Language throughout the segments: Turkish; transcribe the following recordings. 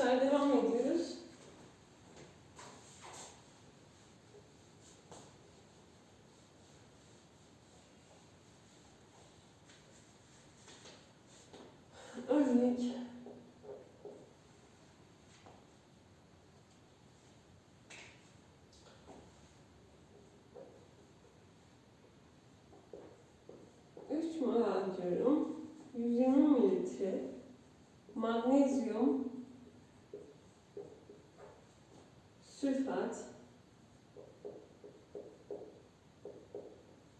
arkadaşlar devam ediyoruz. Örnek. Üç molar diyorum. 120 mililitre magnezyum sülfat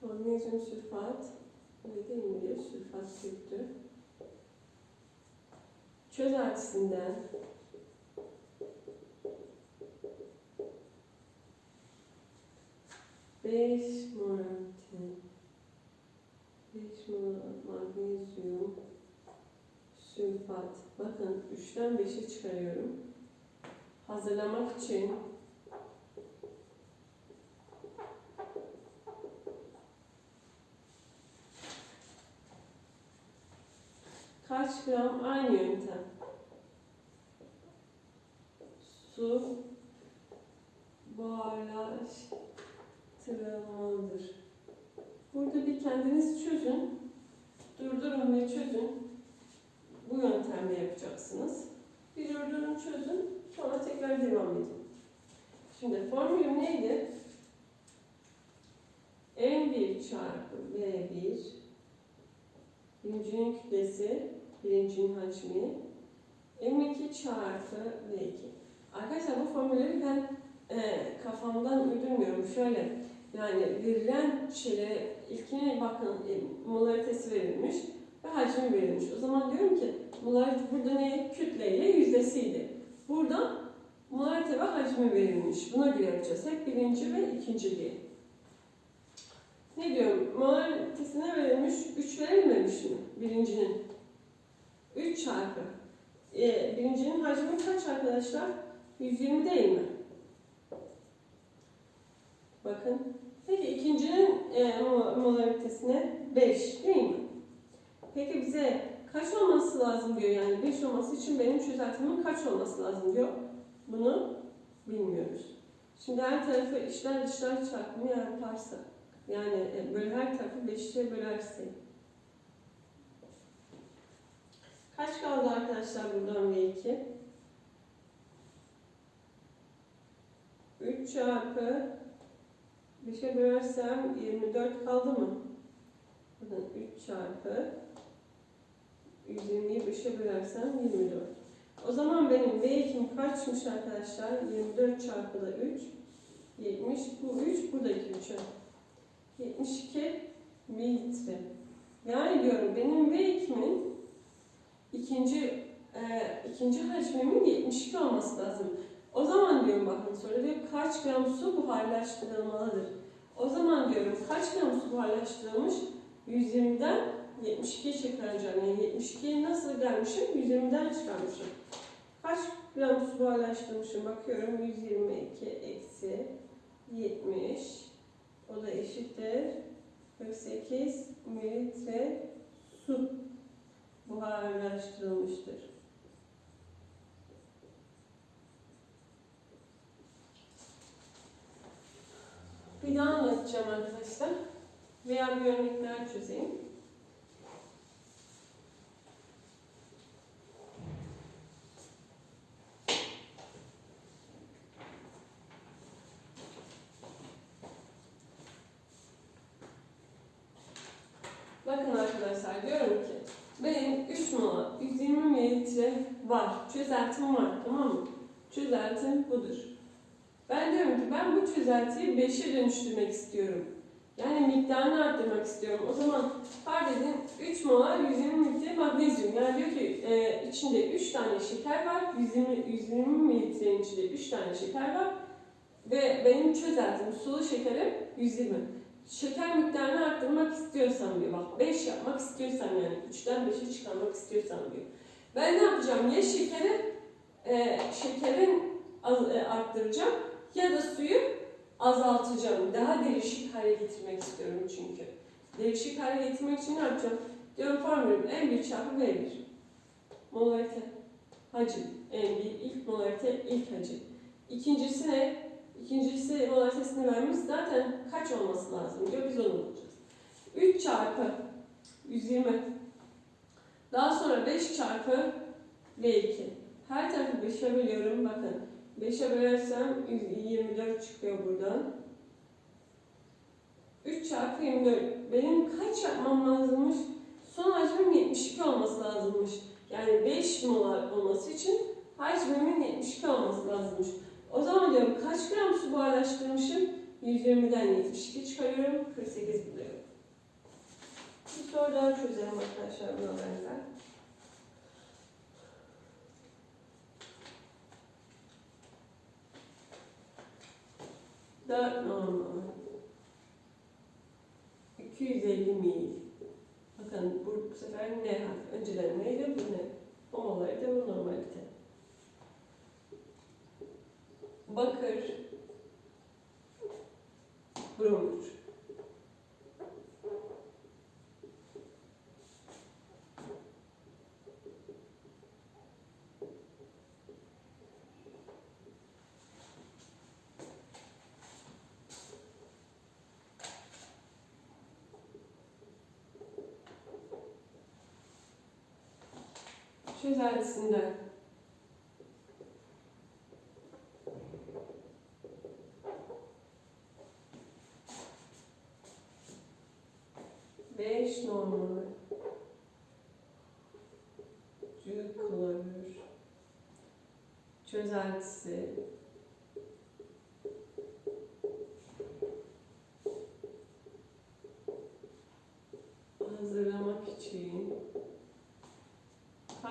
magnezyum sülfat ne değil mi diyor sülfat köktü çözeltisinden beş molarite beş magnezyum sülfat. Bakın 3'ten 5'e çıkarıyorum. Hazırlamak için kaç gram aynı yöntem. Su buharlaştırılmalıdır. Burada bir kendiniz çözün. Durdurun ve çözün bu yöntemle yapacaksınız. Bir durdurun çözün, sonra tekrar devam edin. Şimdi formülüm neydi? M1 çarpı V1 birincinin kütlesi, birincinin hacmi M2 çarpı V2 Arkadaşlar bu formülleri ben e, kafamdan uydurmuyorum. Şöyle yani verilen şeylere ilkine bakın e, molaritesi verilmiş ve hacmi verilmiş. O zaman diyorum ki molarite burada ne? Kütleyle yüzdesiydi. Burada molarite ve hacmi verilmiş. Buna göre yapacağız. Hep birinci ve ikinci diye. Ne diyorum? Molaritesine verilmiş, 3 verilmemiş mi? Birincinin. 3 çarpı. Ee, birincinin hacmi kaç arkadaşlar? 120 değil mi? Bakın. Peki ikincinin e, molaritesine 5 değil mi? Peki bize kaç olması lazım diyor yani 5 olması için benim çözeltimin kaç olması lazım diyor. Bunu bilmiyoruz. Şimdi her tarafı içler dışlar çarpımı yaparsak yani e, böyle her tarafı 5'e bölersek kaç kaldı arkadaşlar buradan V2? 3 çarpı 5'e bölersem 24 kaldı mı? Buradan 3 çarpı 120'yi 5'e bölersem 24. O zaman benim V2'm kaçmış arkadaşlar? 24 çarpı da 3. 70. Bu 3, buradaki 3. 72 mililitre. Yani diyorum benim V2'min ikinci e, ikinci hacmimin 72 olması lazım. O zaman diyorum bakın soruda diyor kaç gram su buharlaştırılmalıdır? O zaman diyorum kaç gram su buharlaştırılmış? 120'den 72'ye çıkaracağım. Yani 72'ye nasıl gelmişim? 120'den çıkarmışım. Kaç gram su buharlaştırmışım? Bakıyorum 122 eksi 70. O da eşittir. 48 mililitre su buharlaştırılmıştır. Bir daha anlatacağım arkadaşlar. Veya bir örnekler çözeyim. Bakın arkadaşlar diyorum ki benim 3 mola 120 mililitre var. Çözeltim var tamam mı? Çözeltim budur. Ben diyorum ki ben bu çözeltiyi 5'e dönüştürmek istiyorum. Yani miktarını arttırmak istiyorum. O zaman fark edin 3 molar 120 mililitre magnezyum. Yani diyor ki e, içinde 3 tane şeker var. 120, 120 mililitrenin içinde 3 tane şeker var. Ve benim çözeltim sulu şekerim 120 şeker miktarını arttırmak istiyorsam diyor. Bak 5 yapmak istiyorsam yani 3'ten 5'e çıkarmak istiyorsam diyor. Ben ne yapacağım? Ya şekeri e, şekerin e, arttıracağım ya da suyu azaltacağım. Daha değişik hale getirmek istiyorum çünkü. Değişik hale getirmek için ne yapacağım? Diyorum formülüm M1 çarpı V1. Molarite. Hacim. En bir ilk molarite ilk hacim. İkincisi ne? İkincisi molaritesini vermiş. Zaten kaç olması lazım diyor. Biz onu bulacağız. 3 çarpı 120. Daha sonra 5 çarpı V2. Her tarafı 5'e bölüyorum. Bakın 5'e bölersem 24 çıkıyor buradan. 3 çarpı 24. Benim kaç yapmam lazımmış? Son hacmim 72 olması lazımmış. Yani 5 molar olması için hacmimin 72 olması lazımmış. O zaman diyorum kaç gram su buharlaştırmışım? 120'den 72 çıkarıyorum. 48 buluyorum. Bir soru daha çözelim arkadaşlar bunu. 4 normal. 250 mil. Bakın bu, bu sefer ne harf? Önceden neydi bu ne? O olaydı bu normalite. Bakır. Bromür. Çözeltisinden. Beş normal. Cü klorür. Çözeltisi.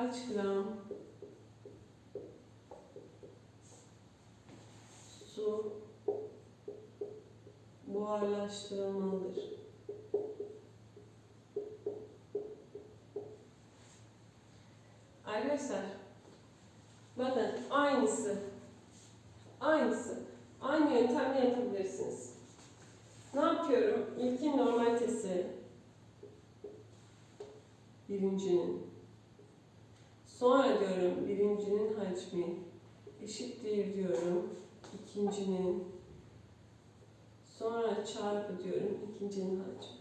Kaç gram su buharlaştırılmalıdır? Arkadaşlar bakın aynısı aynısı aynı yöntemle yapabilirsiniz. Ne yapıyorum? İlkin normalitesi birincinin Sonra diyorum birincinin hacmi eşittir diyorum ikincinin. Sonra çarpı diyorum ikincinin hacmi.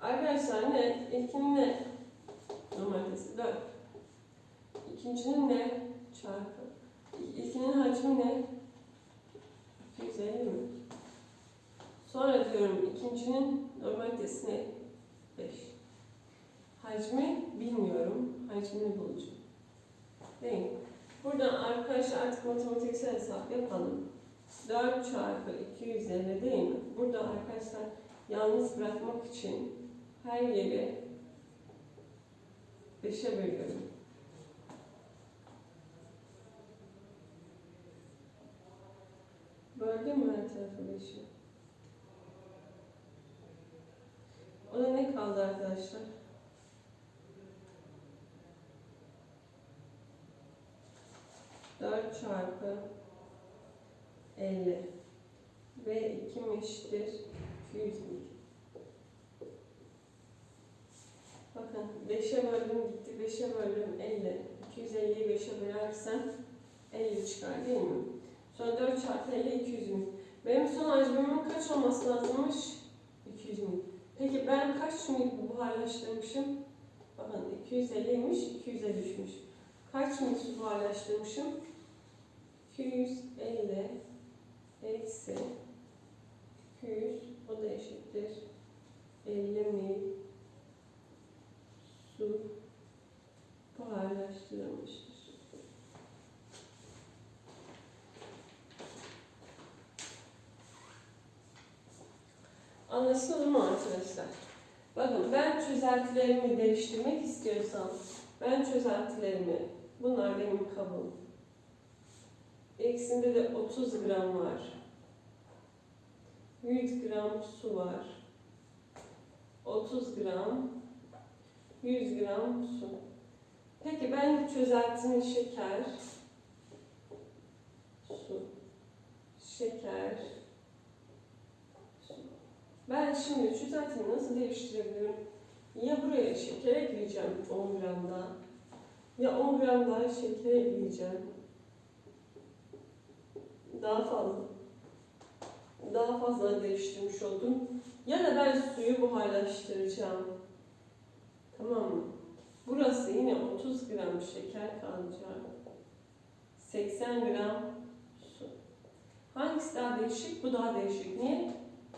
Arkadaşlar ne? İlkinin ne? Normalitesi 4. İkincinin ne? Çarpı. İlkinin hacmi ne? 250 mi? Sonra diyorum ikincinin normalitesi ne? 5. Hacmi bilmiyorum. Hacmini bulacağım. Değil mi? Buradan arkadaşlar artık matematiksel hesap yapalım. 4 çarpı 250 değil mi? Burada arkadaşlar yalnız bırakmak için her yeri 5'e bölüyorum. Böldüm mü her tarafı 5'e? O da ne kaldı arkadaşlar? Dört çarpı 50 ve 2 eşittir 200 mil. Bakın 5'e böldüm gitti 5'e böldüm 50. 250'yi 5'e bölersem 50 çıkar değil mi? Sonra 4 çarpı 50 200 mil. Benim son hacmimin kaç olması lazımmış? 200 mil. Peki ben kaç mil buharlaştırmışım? Bakın 250'ymiş, 200'e düşmüş. Kaç mil su buharlaştırmışım? 250 eksi 200 o da eşittir 50 mil su buharlaştırılmıştır. Anlaşıldı mı arkadaşlar? Bakın ben çözeltilerimi değiştirmek istiyorsam ben çözeltilerimi bunlar benim kabım. Eksinde de 30 gram var. 100 gram su var. 30 gram 100 gram su. Peki ben çözeltinin şeker su şeker. Ben şimdi çözeltimi nasıl değiştirebilirim? Ya buraya şeker ekleyeceğim 10 gram daha Ya 10 gram daha şeker ekleyeceğim. Daha fazla. Daha fazla değiştirmiş oldum. Ya da ben suyu buharlaştıracağım. Tamam mı? Burası yine 30 gram şeker kalacak. 80 gram su. Hangisi daha değişik? Bu daha değişik. Niye?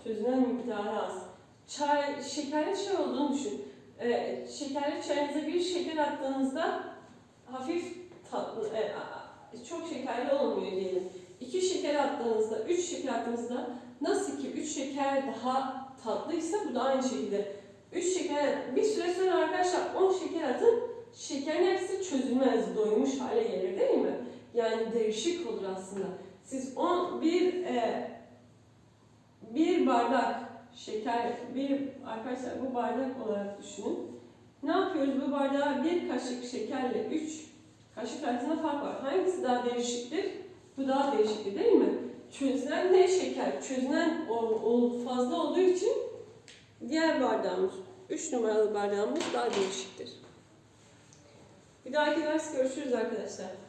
Çözünen miktarı az. Çay, şekerli çay olduğunu düşün. Ee, şekerli çayınıza bir şeker attığınızda hafif tatlı, e, çok şekerli olmuyor diyelim. İki şeker attığınızda, üç şeker attığınızda nasıl ki üç şeker daha tatlıysa bu da aynı şekilde. Üç şeker, bir süre sonra arkadaşlar 10 şeker atın, şekerin hepsi çözülmez, doymuş hale gelir değil mi? Yani değişik olur aslında. Siz on, bir, e, bir bardak şeker, bir arkadaşlar bu bardak olarak düşünün. Ne yapıyoruz? Bu bardağa bir kaşık şekerle üç kaşık arasında fark var. Hangisi daha değişiktir? Bu daha değişiktir değil mi? Çözünen ne şeker? Çözünen o, o fazla olduğu için diğer bardağımız, 3 numaralı bardağımız daha değişiktir. Bir dahaki ders görüşürüz arkadaşlar.